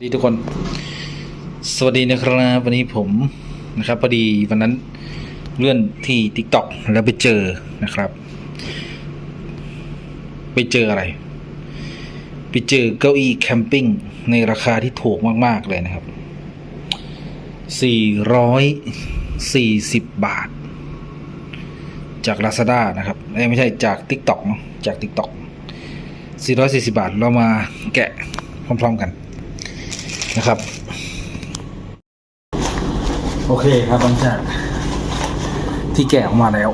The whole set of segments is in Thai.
สวัสดีทุกคน สวัสดีนะครับวันนี้ผมนะครับพอดีวันนั้นเลื่อนที่ TikTok แล้วไปเจอนะครับ ไปเจออะไร ไปเจอเก้าอี้แคมปิ้งในราคาที่ถูกมาก ๆ เลยนะครับ 440 บาท จาก Lazada นะครับไม่ใช่จาก TikTok เนอะจาก TikTok 440 บาทเรามาแกะพร้อม ๆ กัน นะครับ โอเคครับหลังจากที่แกะออกมาแล้ว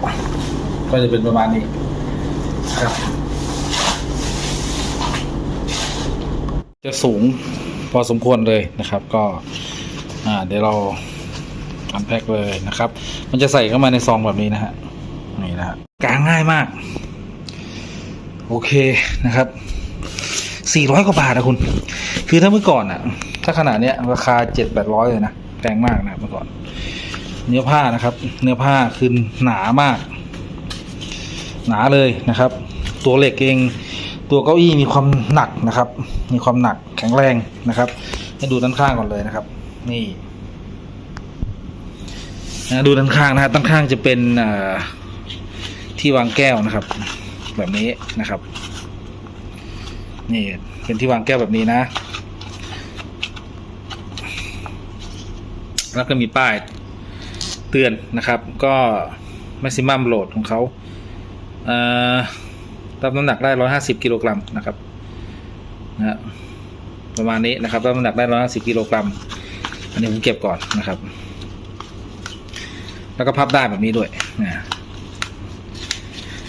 ก็จะเป็นประมาณนี้ครับ จะสูงพอสมควรเลยนะครับ ก็อ่าเดี๋ยวเราอันแพ็คเลยนะครับ มันจะใส่เข้ามาในซองแบบนี้นะฮะนี่นะฮะกางง่ายมาก โอเคนะครับ สี่ร้อยกว่าบาทนะคุณ คือถ้าเมื่อก่อนอะถ้าขนาดเนี้ยราคาเจ็ดแปดร้อยเลยนะแพงมากนะเมื่อก่อน เนื้อผ้านะครับ เนื้อผ้าคือหนามาก หนาเลยนะครับ ตัวเหล็กเองตัวเก้าอี้มีความหนักนะครับ มีความหนักแข็งแรงนะครับ ให้ดูด้านข้างก่อนเลยนะครับ นี่นะดูด้านข้างนะฮะด้านข้างจะเป็นที่วางแก้วนะครับ แบบนี้นะครับ นี่เป็นที่วางแก้วแบบนี้นะ แล้วก็มีป้ายเตือนนะครับ ก็ maximum load ของเขาเอ่อรับน้ำหนักได้ 150 กิโลกรัมนะครับนะประมาณนี้นะครับรับน้ำหนักได้ 150 กิโลกรัม อันนี้ผมเก็บก่อนนะครับ แล้วก็พับได้แบบนี้ด้วยนะ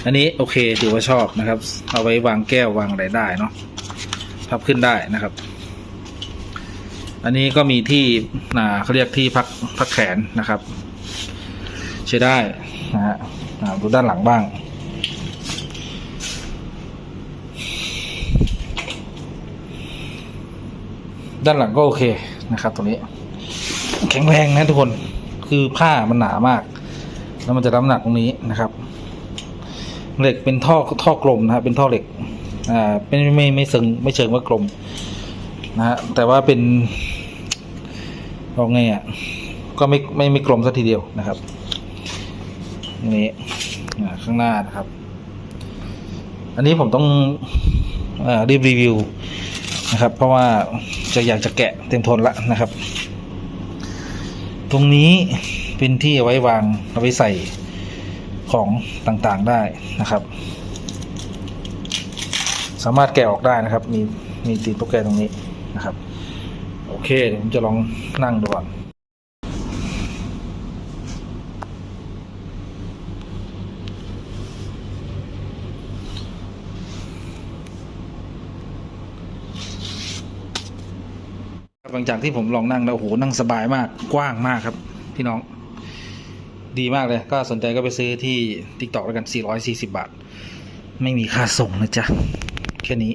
อันนี้โอเคถือว่าชอบนะครับ เอาไว้วางแก้ววางอะไรได้เนาะพับขึ้นได้นะครับ อันนี้ก็มีที่อ่าเขาเรียกที่พักพักแขนนะครับใช้ได้นะฮะดูด้านหลังบ้าง ด้านหลังก็โอเคนะครับตรงนี้ แข็งแรงนะทุกคนคือผ้ามันหนามาก แล้วมันจะรับน้ำหนักตรงนี้นะครับ เหล็กเป็นท่อท่อกลมนะครับเป็นท่อเหล็กอ่าไม่ไม่ไม่ไม่เชิงไม่เชิงว่ากลมนะฮะแต่ว่าเป็นบอกไงอะก็ไม่ไม่ไม่กลมสักทีเดียวนะครับนี่อ่าข้างหน้านะครับ อันนี้ผมต้องอารีบรีวิวนะครับ เพราะว่าจะอยากจะแกะเต็มทนละนะครับ ตรงนี้เป็นที่เอาไว้วางเอาไว้ใส่ ของต่างๆได้นะครับ สามารถแกะออกได้นะครับ มีมีติดตุ๊กแกตรงนี้นะครับ โอเคเดี๋ยวผมจะลองนั่งดูก่อนหลังจากที่ผมลองนั่งแล้วโอ้โหนั่งสบายมากกว้างมากครับ พี่น้อง ดีมากเลย ก็สนใจก็ไปซื้อที่ TikTok แล้วกัน 440 บาท ไม่มีค่าส่งนะจ๊ะ แค่นี้